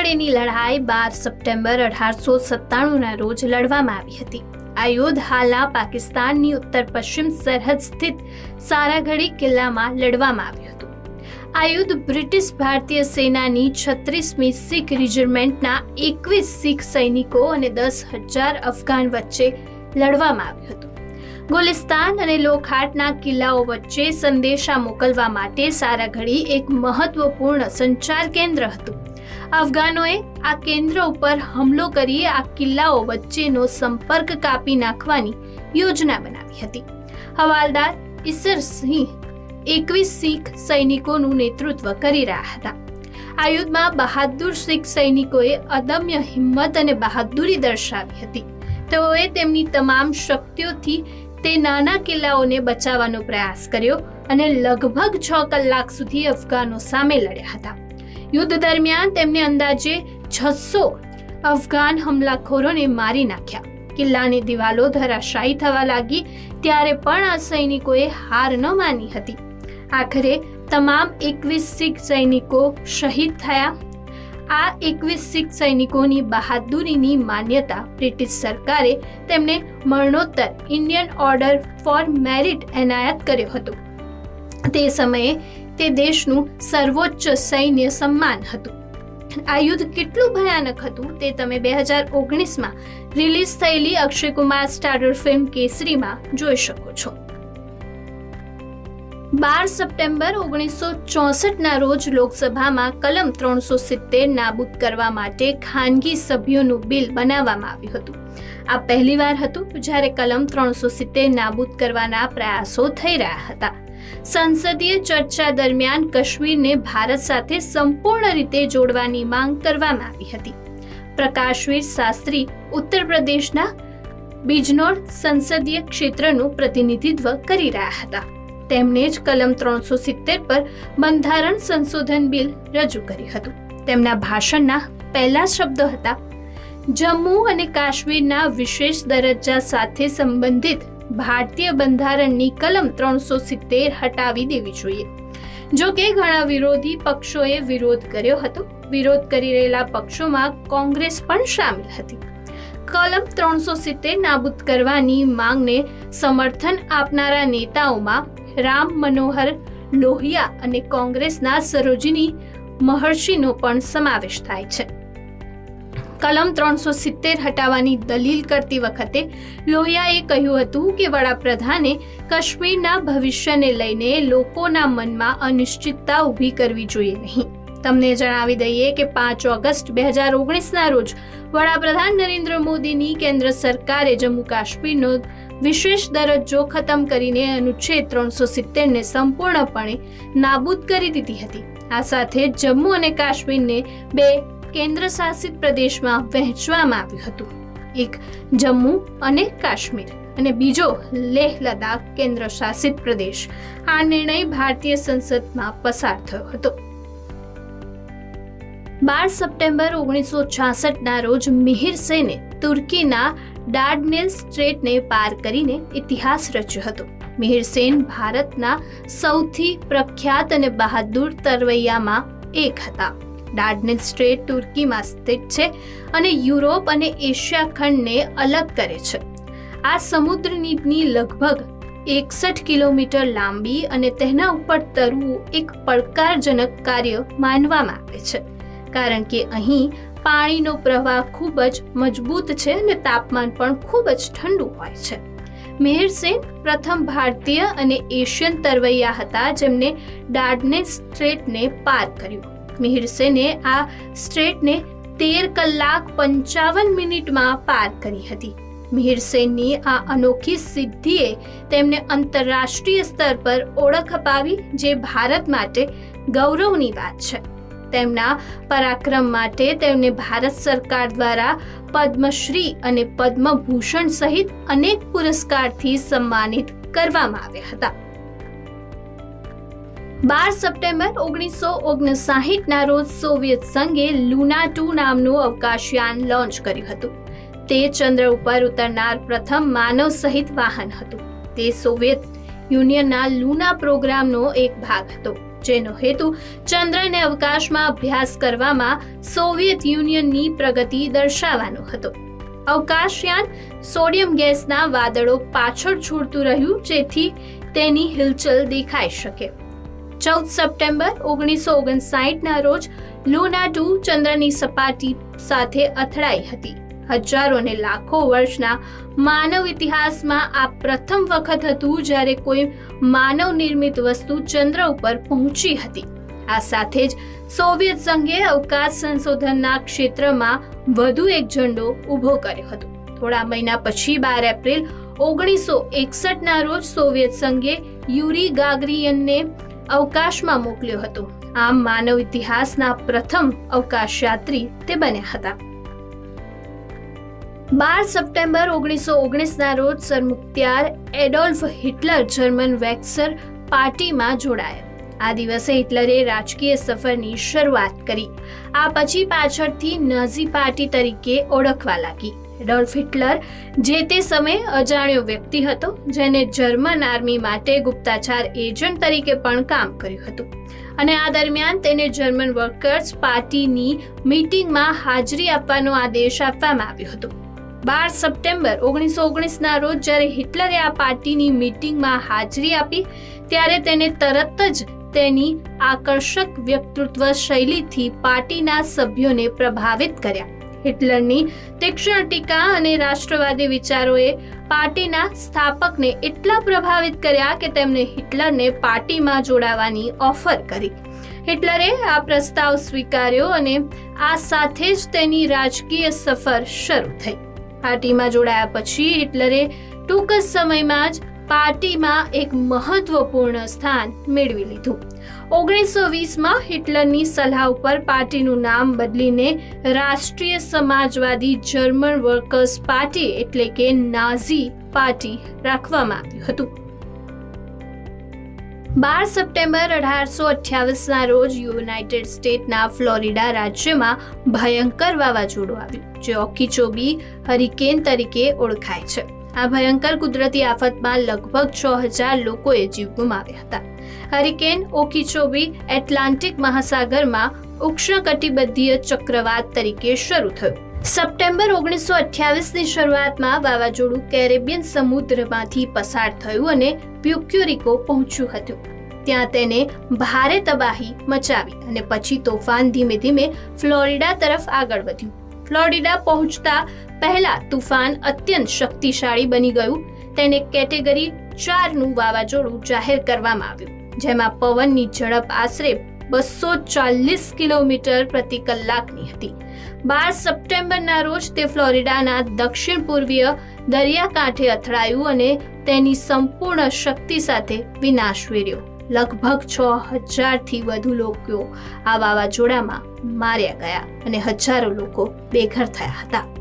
સારાઘડીની લડાઈ બાર સપ્ટેમ્બર અઢારસો સત્તાણુંના રોજ લડવામાં આવી હતી. આ યુદ્ધ હાલના પાકિસ્તાનની ઉત્તર પશ્ચિમ સરહદ સ્થિત સારાઘડી કિલ્લામાં લડવામાં આવ્યું હતું. આ યુદ્ધ બ્રિટિશ ભારતીય સેનાની છત્રીસમી શીખ રેજિમેન્ટના એકવીસ શીખ સૈનિકો અને દસ હજાર અફઘાન વચ્ચે લડવામાં આવ્યું હતું. ગુલિસ્તાન અને લોખાટના કિલ્લાઓ વચ્ચે સંદેશા મોકલવા માટે સારાઘડી એક મહત્વપૂર્ણ સંચાર કેન્દ્ર હતું. અફઘાનોએ આ કેન્દ્ર ઉપર હુમલો કરી આ કિલ્લાઓ વચ્ચેનો સંપર્ક કાપી નાખવાની યોજના બનાવી હતી. હવાલદાર ઈસર સિંહ એકવીસ શીખ સૈનિકોનું નેતૃત્વ કરી રહ્યા હતા. આ યુદ્ધમાં બહાદુર શીખ સૈનિકોએ અદમ્ય હિંમત અને બહાદુરી દર્શાવી હતી. તેઓએ તેમની તમામ શક્તિઓથી તે નાના કિલ્લાઓને બચાવવાનો પ્રયાસ કર્યો અને લગભગ છ કલાક સુધી અફઘાનો સામે લડ્યા હતા. યુદ્ધ દરમિયાન તેમને અંદાજે છસો અફઘાન હુમલાખોરોને મારી નાખ્યા. કિલ્લાની દિવાલો ધરાશાયી થવા લાગી, ત્યારે પણ આ સૈનિકોએ હાર ન માની હતી. આખરે તમામ એકવીસ શીખ સૈનિકો શહીદ થયા. આ એકવીસ શીખ સૈનિકોની બહાદુરીની માન્યતા બ્રિટિશ સરકારે તેમને મરણોત્તર ઇન્ડિયન ઓર્ડર ફોર મેરિટ એનાયત કર્યો હતો. તે સમયે તે દેશનું સર્વોચ્ચ સૈન્ય સન્માન હતું. આ યુદ્ધ કેટલું ભયાનક હતું તે તમે બે હજાર ઓગણીસમાં રિલીઝ થયેલી અક્ષય કુમાર સ્ટારર ફિલ્મ કેસરીમાં જોઈ શકો છો. બાર સપ્ટેમ્બર ઓગણીસો ચોસઠના રોજ લોકસભામાં કલમ ત્રણસો સિત્તેર નાબૂદ કરવા માટે ખાનગી સભ્યોનું બિલ બનાવવામાં આવ્યું હતું. આ પહેલીવાર હતું જ્યારે કલમ ત્રણસો સિત્તેર નાબૂદ કરવાના પ્રયાસો થઈ રહ્યા હતા. સંસદીય ચર્ચા દરમિયાન કાશ્મીરને ભારત સાથે સંપૂર્ણ રીતે જોડવાની માંગ કરવામાં આવી હતી. પ્રકાશવીર શાસ્ત્રી ઉત્તર પ્રદેશના બિજનોર સંસદીય ક્ષેત્રનું પ્રતિનિધિત્વ કરી રહ્યા હતા. તેમણે જ કલમ ત્રણસો સિત્તેર પર બંધારણ સંશોધન બિલ રજૂ કર્યું હતું. તેમના ભાષણના પહેલા શબ્દો હતા, જમ્મુ અને કાશ્મીરના વિશેષ દરજ્જા સાથે સંબંધિત ભારતીય બંધારણની કલમ ત્રણસો સિત્તેર હટાવી દેવી જોઈએ. જો કે ઘણા વિરોધી પક્ષોએ વિરોધ કર્યો હતો. વિરોધ કરી રહેલા પક્ષોમાં કોંગ્રેસ પણ સામેલ હતી. કલમ ત્રણસો સિત્તેર નાબૂદ કરવાની માંગને સમર્થન આપનારા નેતાઓમાં રામ મનોહર લોહિયા અને કોંગ્રેસના સરોજિની મહર્ષિનો પણ સમાવેશ થાય છે. કલમ ત્રણસો સિત્તેર હટાવવાની દલીલ કરતી વખતે લોહિયાએ કહ્યું હતું કે વડાપ્રધાને કાશ્મીરના ભવિષ્યને લઈને લોકોના મનમાં અનિશ્ચિતતા ઊભી કરવી જોઈએ નહીં. તમને જણાવી દઈએ કે પાંચ ઓગસ્ટ બે હજાર ઓગણીસના રોજ વડાપ્રધાન નરેન્દ્ર મોદીની કેન્દ્ર સરકારે જમ્મુ કાશ્મીરનો વિશેષ દરજ્જો ખતમ કરીને અનુચ્છેદ ત્રણસો સિત્તેરને સંપૂર્ણપણે નાબૂદ કરી દીધી હતી. આ સાથે જમ્મુ અને કાશ્મીરને બે કેન્દ્ર શાસિત પ્રદેશમાં વહેંચવામાં આવ્યું હતું. એક જમ્મુ અને કાશ્મીર અને બીજો લેહ લદાખ કેન્દ્ર શાસિત પ્રદેશ. આ નિર્ણય ભારતીય સંસદમાં પસાર થયો હતો. બાર સપ્ટેમ્બર ઓગણીસો છાસઠના રોજ મિહિર સેને તુર્કીના ડાડનેલ સ્ટ્રેટને પાર કરીને ઇતિહાસ રચ્યો હતો. મિહિર સેન ભારતના સૌથી પ્રખ્યાત અને બહાદુર તરવૈયામાં એક હતા. ડાર્ડનેલ સ્ટ્રેટ તુર્કીમાં સ્થિત છે અને યુરોપ અને એશિયા ખંડને અલગ કરે છે. આ સમુદ્રની લગભગ એકસઠ કિલોમીટર લાંબી અને તેના ઉપર તરવું એક પડકારજનક કાર્ય માનવામાં આવે છે. કારણ કે અહીં પાણીનો પ્રવાહ ખૂબ જ મજબૂત છે અને તાપમાન પણ ખૂબ જ ઠંડુ હોય છે. મેહર સેન પ્રથમ ભારતીય અને એશિયન તરવૈયા હતા જેમને ડાર્ડનેસ સ્ટ્રેટને પાર કર્યું. મિહિર સેને આ સ્ટ્રેટને તેર કલાક પંચાવન મિનિટમાં પાર કરી હતી. મિહિર સેનની આ અનોખી સિદ્ધિએ તેમને આંતરરાષ્ટ્રીય સ્તર પર ઓળખ અપાવી, જે ભારત માટે ગૌરવની વાત છે. તેમના પરાક્રમ માટે તેમને ભારત સરકાર દ્વારા પદ્મશ્રી અને પદ્મભૂષણ સહિત અનેક પુરસ્કારથી સન્માનિત કરવામાં આવ્યા હતા. બાર સપ્ટેમ્બર ઓગણીસો ઓગણસાહીઠના રોજ સોવિયત સંઘે લુના ટુ નામનું અવકાશયાન લોન્ચ કર્યું હતું. તે ચંદ્ર ઉપર ઉતરનાર પ્રથમ માનવ સહિત વાહન હતું. તે સોવિયત યુનિયનના લુના પ્રોગ્રામનો એક ભાગ હતો, જેનો હેતુ ચંદ્રને અવકાશમાં અભ્યાસ કરવામાં સોવિયત યુનિયનની પ્રગતિ દર્શાવવાનો હતો. અવકાશયાન સોડિયમ ગેસના વાદળો પાછળ છોડતું રહ્યું, જેથી તેની હિલચલ દેખાઈ શકે. ચૌદ સપ્ટેમ્બર ઓગણીસો ઓગણસાઠના રોજ લુના ટુ ચંદ્રની સપાટી સાથે અથડાઈ હતી. હજારો ને લાખો વર્ષના માનવ ઇતિહાસમાં આ પ્રથમ વખત હતું જ્યારે કોઈ માનવ નિર્મિત વસ્તુ ચંદ્ર ઉપર પહોંચી હતી. આ સાથે જ સોવિયત સંઘે અવકાશ સંશોધનના ક્ષેત્રમાં વધુ એક ઝંડો ઊભો કર્યો હતો. થોડા મહિના પછી બાર એપ્રિલ ઓગણીસો એકસઠના રોજ સોવિયત સંઘે યુરી ગાગરિયનને અવકાશમાં મોકલ્યો હતો. આમ માનવ ઇતિહાસના પ્રથમ અવકાશયાત્રી તે બન્યા હતા. બાર સપ્ટેમ્બર ઓગણીસો ઓગણીસના રોજ સરમુખત્યાર એડોલ્ફ હિટલર જર્મન વેક્સર પાર્ટીમાં જોડાયા. આ દિવસે હિટલરે રાજકીય સફરની શરૂઆત કરી. આ પછી પાછળથી નાઝી પાર્ટી તરીકે ઓળખવા લાગી. એડોલ્ફ હિટલર, જે તે સમયે અજાણ્યો વ્યક્તિ હતો, જેને જર્મન આર્મી માટે ગુપ્તાચાર એજન્ટ તરીકે પણ કામ કર્યું હતું. અને આ દરમિયાન તેને જર્મન વર્કર્સ પાર્ટીની મીટિંગમાં હાજરી આપવાનો આદેશ આપવામાં આવ્યો હતો. બાર સપ્ટેમ્બર ઓગણીસો ઓગણીસના રોજ જ્યારે હિટલરે આ પાર્ટીની મીટિંગમાં હાજરી આપી, ત્યારે તેને તરત જ તેની આકર્ષક વ્યક્તિત્વ શૈલીથી પાર્ટીના સભ્યોને પ્રભાવિત કર્યા. હિટલરની તીક્ષ્ણ ટીકા અને રાષ્ટ્રવાદી વિચારોએ પાર્ટીના સ્થાપકને એટલા પ્રભાવિત કર્યા કે તેમણે હિટલરને પાર્ટીમાં જોડાવાની ઓફર કરી. હિટલરે આ પ્રસ્તાવ સ્વીકાર્યો અને આ સાથે જ તેની રાજકીય સફર શરૂ થઈ. પાર્ટીમાં જોડાયા પછી હિટલરે ટૂંક જ સમયમાં જ પાર્ટીમાં એક મહત્વપૂર્ણ સ્થાન મેળવી લીધું. ઓગણીસો વીસમાં હિટલરની સલાહ ઉપર પાર્ટીનું નામ બદલીને રાષ્ટ્રીય સમાજવાદી જર્મન વર્કર્સ પાર્ટી એટલે કે નાઝી પાર્ટી રાખવામાં આવ્યું હતું. બાર સપ્ટેમ્બર અઢારસો અઠ્યાવીસના રોજ યુનાઇટેડ સ્ટેટના ફ્લોરિડા રાજ્યમાં ભયંકર વાવાઝોડું આવ્યું, જે ઓકીચોબી હરિકેન તરીકે ઓળખાય છે. આ ભયંકર કુદરતી આફતમાં લગભગ છ હજાર લોકોએ જીવ ગુમાવ્યા હતા. હરિકેન ઓકીચોબી એટલાન્ટિક મહાસાગરમાં ઉષ્ણકટિબંધીય ચક્રવાત તરીકે શરૂ થયું. સપ્ટેમ્બર ઓગણીસો અઠ્યાવીસની શરૂઆતમાં વાવાઝોડું કેરેબિયન સમુદ્રમાંથી પસાર થયું અને પ્યુક્યુરિકો પહોંચ્યું હતું. ત્યાં તેને ભારે તબાહી મચાવી અને પછી તોફાન ધીમે ધીમે ફ્લોરિડા તરફ આગળ વધ્યું. ફ્લોરિડા પહોંચતા પહેલા તુફાન અત્યંત શક્તિશાળી બની ગયું. તેને કેટેગરી ચારનું વાવાઝોડું જાહેર કરવામાં આવ્યું, જેમાં પવનની ઝડપ આશરે બસો ચાલીસ કિલોમીટર પ્રતિ કલાકની હતી. બાર સપ્ટેમ્બરના રોજ તે ફ્લોરિડાના દક્ષિણ પૂર્વીય દરિયાકાંઠે અથડાયું અને તેની સંપૂર્ણ શક્તિ સાથે વિનાશ વેર્યો. લગભગ છ હજારથી વધુ લોકો આ વાવાઝોડામાં માર્યા ગયા અને હજારો લોકો બેઘર થયા હતા.